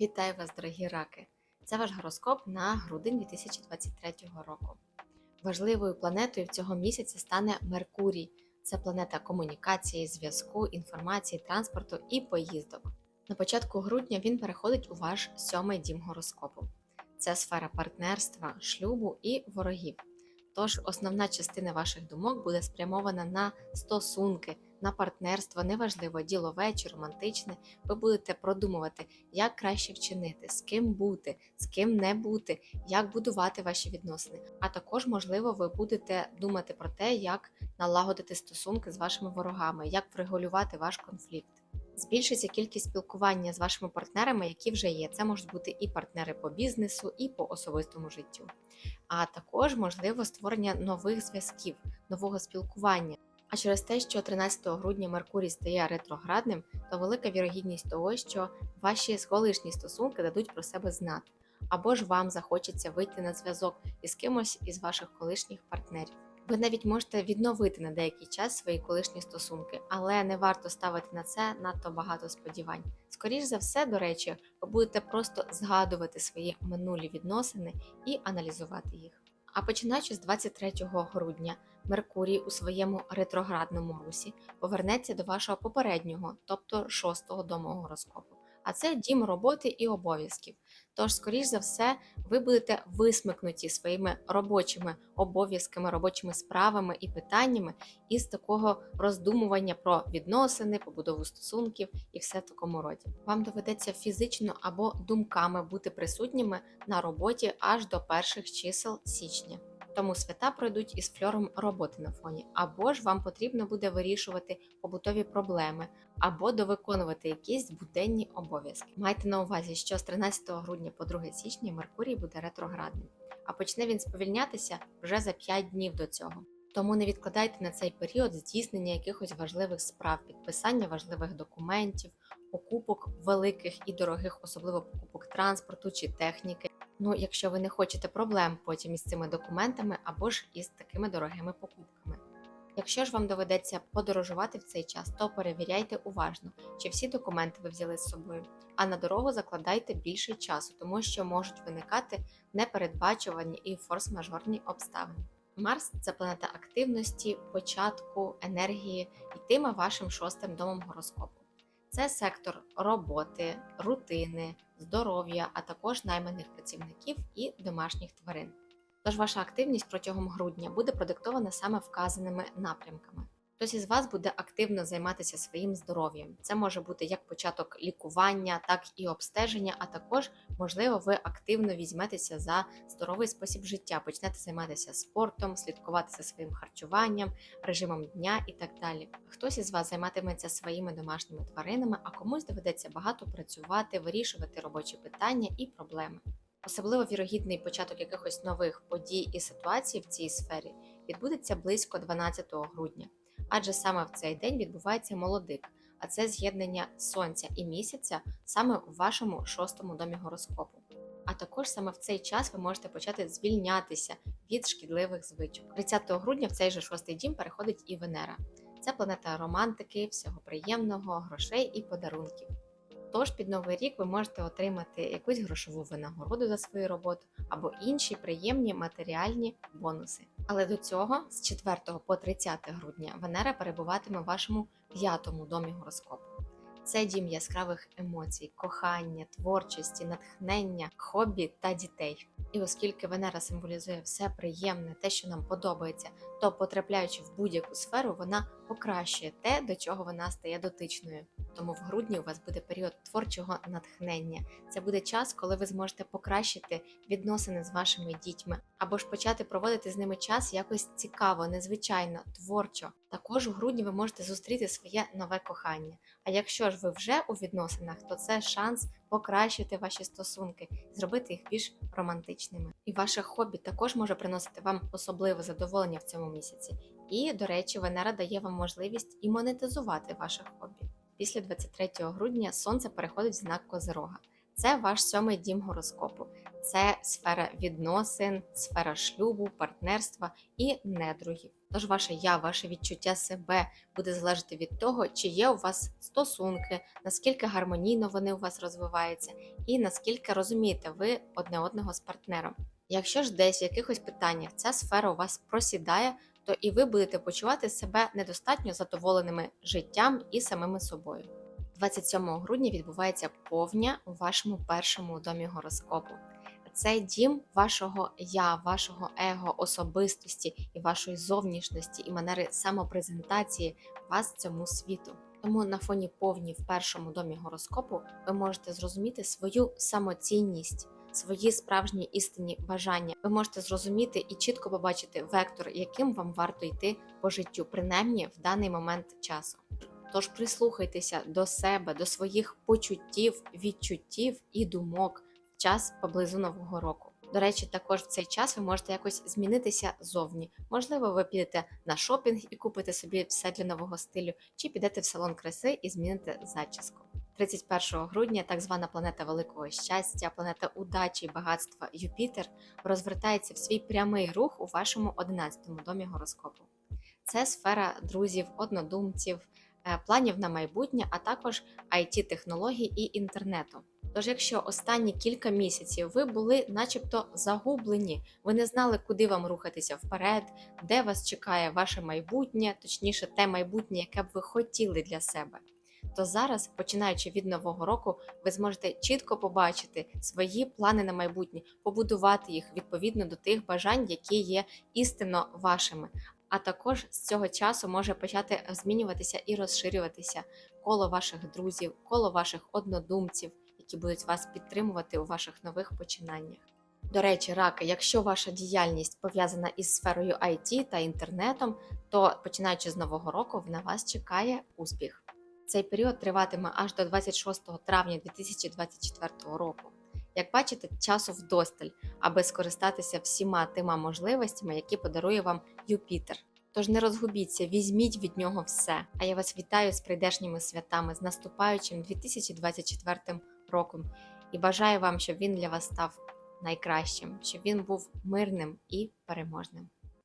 Вітаю вас, дорогі раки! Це ваш гороскоп на грудень 2023 року. Важливою планетою цього місяця стане Меркурій. Це планета комунікації, зв'язку, інформації, транспорту і поїздок. На початку грудня він переходить у ваш сьомий дім гороскопу. Це сфера партнерства, шлюбу і ворогів. Тож основна частина ваших думок буде спрямована на стосунки, на партнерство, неважливо, ділове чи романтичне. Ви будете продумувати, як краще вчинити, з ким бути, з ким не бути, як будувати ваші відносини. А також, можливо, ви будете думати про те, як налагодити стосунки з вашими ворогами, як врегулювати ваш конфлікт. Збільшиться кількість спілкування з вашими партнерами, які вже є. Це можуть бути і партнери по бізнесу, і по особистому життю. А також можливо створення нових зв'язків, нового спілкування. А через те, що 13 грудня Меркурій стає ретроградним, то велика вірогідність того, що ваші колишні стосунки дадуть про себе знати, або ж вам захочеться вийти на зв'язок із кимось із ваших колишніх партнерів. Ви навіть можете відновити на деякий час свої колишні стосунки, але не варто ставити на це надто багато сподівань. Скоріш за все, до речі, ви будете просто згадувати свої минулі відносини і аналізувати їх. А починаючи з 23 грудня, Меркурій у своєму ретроградному русі повернеться до вашого попереднього, тобто шостого дому гороскопу. А це дім роботи і обов'язків. Тож, скоріш за все, ви будете висмикнуті своїми робочими обов'язками, робочими справами і питаннями із такого роздумування про відносини, побудову стосунків і все в такому роді. Вам доведеться фізично або думками бути присутніми на роботі аж до перших чисел січня. Тому свята пройдуть із фльором роботи на фоні, або ж вам потрібно буде вирішувати побутові проблеми, або довиконувати якісь буденні обов'язки. Майте на увазі, що з 13 грудня по 2 січня Меркурій буде ретроградним, а почне він сповільнятися вже за 5 днів до цього. Тому не відкладайте на цей період здійснення якихось важливих справ, підписання важливих документів, покупок великих і дорогих, особливо покупок транспорту чи техніки. Ну, якщо ви не хочете проблем потім із цими документами або ж із такими дорогими покупками. Якщо ж вам доведеться подорожувати в цей час, то перевіряйте уважно, чи всі документи ви взяли з собою, а на дорогу закладайте більше часу, тому що можуть виникати непередбачувані і форс-мажорні обставини. Марс це планета активності, початку, енергії йтиме вашим шостим домом гороскопу. Це сектор роботи, рутини, здоров'я, а також найманих працівників і домашніх тварин. Тож ваша активність протягом грудня буде продиктована саме вказаними напрямками. Хтось із вас буде активно займатися своїм здоров'ям. Це може бути як початок лікування, так і обстеження, а також, можливо, ви активно візьметеся за здоровий спосіб життя, почнете займатися спортом, слідкувати за своїм харчуванням, режимом дня і так далі. Хтось із вас займатиметься своїми домашніми тваринами, а комусь доведеться багато працювати, вирішувати робочі питання і проблеми. Особливо вірогідний початок якихось нових подій і ситуацій в цій сфері відбудеться близько 12 грудня, адже саме в цей день відбувається молодик, а це з'єднання сонця і місяця саме у вашому шостому домі гороскопу. А також саме в цей час ви можете почати звільнятися від шкідливих звичок. 30 грудня в цей же шостий дім переходить і Венера. Це планета романтики, всього приємного, грошей і подарунків. Тож під новий рік ви можете отримати якусь грошову винагороду за свою роботу або інші приємні матеріальні бонуси. Але до цього з 4 по 30 грудня Венера перебуватиме в вашому п'ятому домі гороскопу. Це дім яскравих емоцій, кохання, творчості, натхнення, хобі та дітей. І оскільки Венера символізує все приємне, те, що нам подобається, то потрапляючи в будь-яку сферу, вона покращує те, до чого вона стає дотичною. Тому в грудні у вас буде період творчого натхнення. Це буде час, коли ви зможете покращити відносини з вашими дітьми, або ж почати проводити з ними час якось цікаво, незвичайно, творчо. Також у грудні ви можете зустріти своє нове кохання. А якщо ж ви вже у відносинах, то це шанс покращити ваші стосунки, зробити їх більш романтичними. І ваше хобі також може приносити вам особливе задоволення в цьому місяці. І, до речі, Венера дає вам можливість і монетизувати ваше хобі. Після 23 грудня сонце переходить в знак Козирога. Це ваш сьомий дім гороскопу, це сфера відносин, сфера шлюбу, партнерства і недругів. Тож ваше я, ваше відчуття себе буде залежати від того, чи є у вас стосунки, наскільки гармонійно вони у вас розвиваються, і наскільки розумієте ви одне одного з партнером. Якщо ж десь в якихось питаннях ця сфера у вас просідає, то і ви будете почувати себе недостатньо задоволеними життям і самими собою. 27 грудня відбувається повня у вашому першому домі гороскопу. Це дім вашого я, вашого его, особистості і вашої зовнішності і манери самопрезентації вас цьому світу. Тому на фоні повні в першому домі гороскопу ви можете зрозуміти свою самоцінність, свої справжні істинні бажання. Ви можете зрозуміти і чітко побачити вектор, яким вам варто йти по життю, принаймні в даний момент часу. Тож прислухайтеся до себе, до своїх почуттів, відчуттів і думок в час поблизу нового року. До речі, також в цей час ви можете якось змінитися зовні. Можливо, ви підете на шопінг і купите собі все для нового стилю, чи підете в салон краси і зміните зачіску. 31 грудня так звана планета великого щастя, планета удачі і багатства Юпітер розвертається в свій прямий рух у вашому 11-му домі гороскопу. Це сфера друзів, однодумців, е, планів на майбутнє, а також it технологій і інтернету. Тож, якщо останні кілька місяців ви були начебто загублені, ви не знали, куди вам рухатися вперед, де вас чекає ваше майбутнє, точніше, те майбутнє, яке б ви хотіли для себе. То зараз, починаючи від нового року, ви зможете чітко побачити свої плани на майбутнє, побудувати їх відповідно до тих бажань, які є істинно вашими. А також з цього часу може почати змінюватися і розширюватися коло ваших друзів, коло ваших однодумців, які будуть вас підтримувати у ваших нових починаннях. До речі, раки, якщо ваша діяльність пов'язана із сферою IT та інтернетом, то починаючи з нового року на вас чекає успіх. Цей період триватиме аж до 26 травня 2024 року. Як бачите, часу вдосталь, аби скористатися всіма тима можливостями, які подарує вам Юпітер. Тож не розгубіться, візьміть від нього все. А я вас вітаю з прийдешніми святами, з наступаючим 2024 роком і бажаю вам, щоб він для вас став найкращим, щоб він був мирним і переможним.